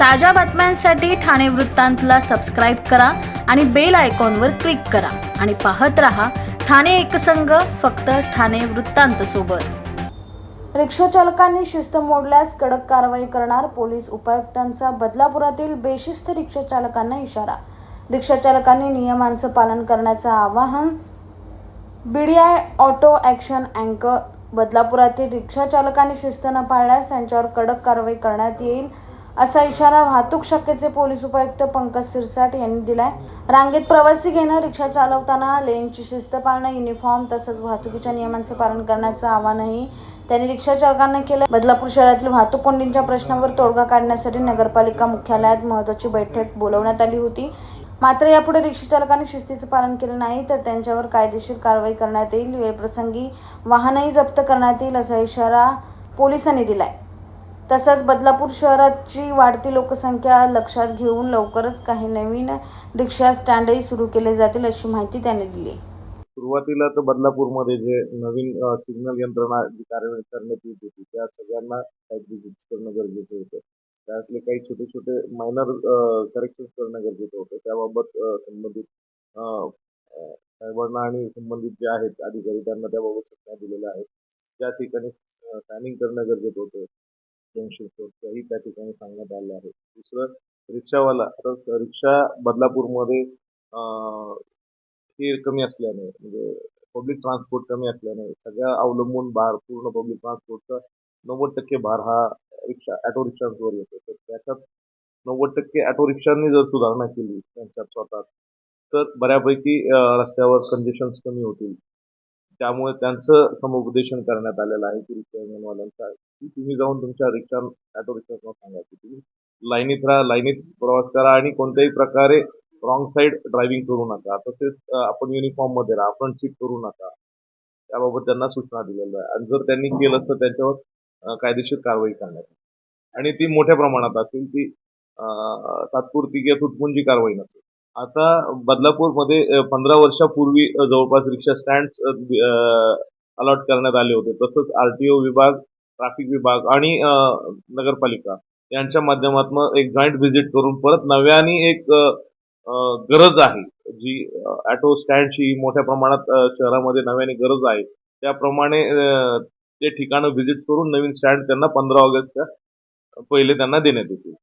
ताज्या बातम्यांसाठी ठाणे वृत्तांतला सबस्क्राईब करा आणि बेल आयकॉनवर क्लिक करा. आणि पाहत रहा ठाणे एकसंघ फक्त ठाणे वृत्तांत सोबत. रिक्षा चालकांनी शिस्त मोडल्यास कडक कारवाई करणार पोलीस उपायुक्तांचा बदलापुरातील बेशिस्त रिक्षा चालकांना इशारा. रिक्षा चालकांनी नियमांचं पालन करण्याचं आवाहन बीडीआय ऑटो ॲक्शन अँकर बदलापुरातील रिक्षा चालकांनी शिस्त न पाळल्यास त्यांच्यावर कडक कारवाई करण्यात येईल. असा इशारा वाहतूक शाखेचे पोलीस उपायुक्त पंकज सिरसाट यांनी दिलाय. रांगेत प्रवासी घेणं रिक्षा चालवताना लेनची शिस्त पाळणं युनिफॉर्म तसंच वाहतुकीच्या नियमांचे पालन करण्याचं आवाहनही त्यांनी रिक्षा चालकांना केलं बदलापूर शहरातील वाहतूक कोंडींच्या प्रश्नावर तोडगा काढण्यासाठी नगरपालिका मुख्यालयात महत्वाची बैठक बोलवण्यात आली होती. मात्र यापुढे रिक्षा चालकांनी शिस्तीचं पालन केलं नाही तर त्यांच्यावर कायदेशीर कारवाई करण्यात येईल. वेळप्रसंगी वाहनही जप्त करण्यात येईल असा इशारा पोलिसांनी दिलाय. तसंच बदलापूर शहराची वाढती लोकसंख्या लक्षात घेऊन लवकरच काही नवीन रिक्षा स्टँडही सुरू केले जातील अशी माहिती त्यांनी दिली. सुरुवातीला तर बदलापूरमध्ये जे नवीन सिग्नल यंत्रणा जी कार्यान्वित करण्यात येत होती त्या सगळ्यांना करणं गरजेचं होतं. त्यातले काही छोटे छोटे मायनर करेक्शन करणं गरजेचं होतं. त्याबाबत संबंधित साहेबांना आणि संबंधित जे आहेत अधिकारी त्यांना त्याबाबत सूचना दिलेल्या आहेत. त्या ठिकाणी स्कॅनिंग करणं गरजेचं होतं. जंक्शन त्याही त्या ठिकाणी सांगण्यात आलं आहे. दुसरं रिक्षावाला तर रिक्षा बदलापूरमध्ये अ, हे कमी असल्याने म्हणजे पब्लिक ट्रान्सपोर्ट कमी असल्याने सगळ्या अवलंबून भार पूर्ण पब्लिक ट्रान्सपोर्टचा नव्वद टक्के भार हा रिक्षा ऑटो रिक्षांवर येतो. तर त्याच्यात नव्वद टक्के ऑटो रिक्षांनी जर सुधारणा केली त्यांच्यात स्वतः तर बऱ्यापैकी रस्त्यावर कंडिशन्स कमी होतील. त्यामुळे त्यांचं समुपदेशन करण्यात आलेलं आहे की रिक्षा इंधनवाल्यांचा. की तुम्ही जाऊन तुमच्या रिक्षा ऑटो रिक्षांना सांगा की तुम्ही लाईनीत राहा लाईनीत प्रवास करा आणि कोणत्याही प्रकारे रॉंग साईड ड्रायव्हिंग करू नका. तसेच आपण युनिफॉर्ममध्ये राहा फ्रंट सीट करू नका. त्याबाबत त्यांना सूचना दिलेल्या आहे आणि जर त्यांनी केलं तर त्यांच्यावर कायदेशीर कारवाई करण्यात आणि ती मोठ्या प्रमाणात असेल ती तात्पुरती किंवा तुटपुंजी कारवाई नसेल. आता बदलापूरमध्ये पंधरा वर्षापूर्वी जवळपास रिक्षा स्टँड अलॉट करण्यात आले होते. तसंच आरटीओ विभाग ट्रॅफिक विभाग आणि नगरपालिका यांच्या माध्यमातून एक जॉईंट व्हिजिट करून परत नव्याने एक गरज आहे. जी ऑटो स्टँडची मोठ्या प्रमाणात शहरामध्ये नव्याने गरज आहे. त्याप्रमाणे ते ठिकाणं व्हिजिट करून नवीन स्टँड त्यांना पंधरा ऑगस्टच्या पहिले त्यांना देण्यात येतील.